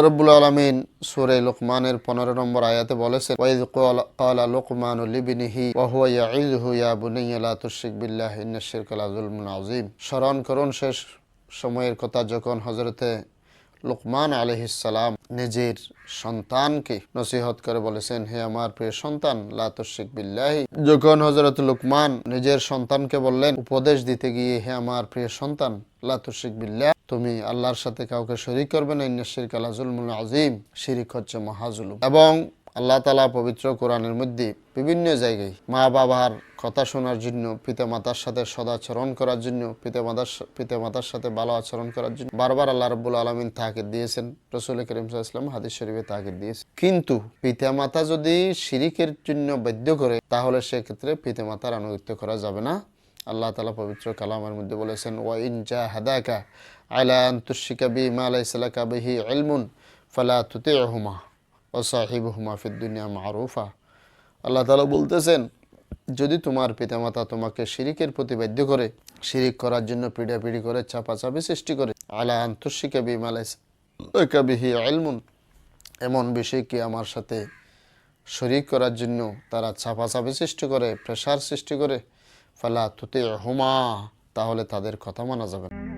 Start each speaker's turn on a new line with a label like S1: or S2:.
S1: রব্বুল আলমিন সুরে লোকমানের পনেরো নম্বর আয়াতে ক্বালা লোকমানু স্মরণ করুন শেষ সময়ের কথা যখন হযরতে লোকমান আলহিসাল্লাম নিজের সন্তানকে নসিহত করে বলেছেন, হে আমার প্রিয় সন্তান, লা তুশরিক বিল্লাহি। যখন হজরত লোকমান নিজের সন্তানকে বললেন, উপদেশ দিতে গিয়ে, হে আমার প্রিয় সন্তান, লা তুশরিক বিল্লাহ, তুমি আল্লাহর সাথে কাউকে শরিক করবে না, ইন্না শিরক আলা আজিম শিরিক হচ্ছে মহাজুলুম। এবং আল্লাহ তালা পবিত্র কোরআনের মধ্যে বিভিন্ন জায়গায় মা বাবার কথা শোনার জন্য, পিতা মাতার সাথে সদাচরণ করার জন্য, পিতা মাতার পিতা মাতার সাথে ভালো আচরণ করার জন্য বারবার আল্লাহ রব্বুল আলমিন তাকে দিয়েছেন। রসুল করিম ইসলাম হাদিস শরীফে তাকে দিয়েছেন। কিন্তু পিতা মাতা যদি শিরিকের জন্য বাধ্য করে, তাহলে সেক্ষেত্রে পিতা মাতার আনুগত্য করা যাবে না। আল্লাহ তালা পবিত্র কালামের মধ্যে বলেছেন, ওয়াইন জা হাদাকা আলা আন্তুশিকা বি মা আলাইসালাকা বিহি ইলমুন ফালা তুতে হুমা ও মারুফা। আল্লাহ তালা বলতেছেন, যদি তোমার পিতামাতা তোমাকে শিরিকের প্রতি বাধ্য করে, শিরিক করার জন্য পিড়াপিড়ি করে, চাপাচাপি সৃষ্টি করে, আলা আন্তুশিকা বি মা আলাইসালাকা বিহি ইলমুন, এমন বিষয় কি আমার সাথে শরিক করার জন্য তারা চাপাচাপি সৃষ্টি করে প্রেশার সৃষ্টি করে? ফালা তুতে হুমা তাহলে তাদের কথা মানা যাবে না।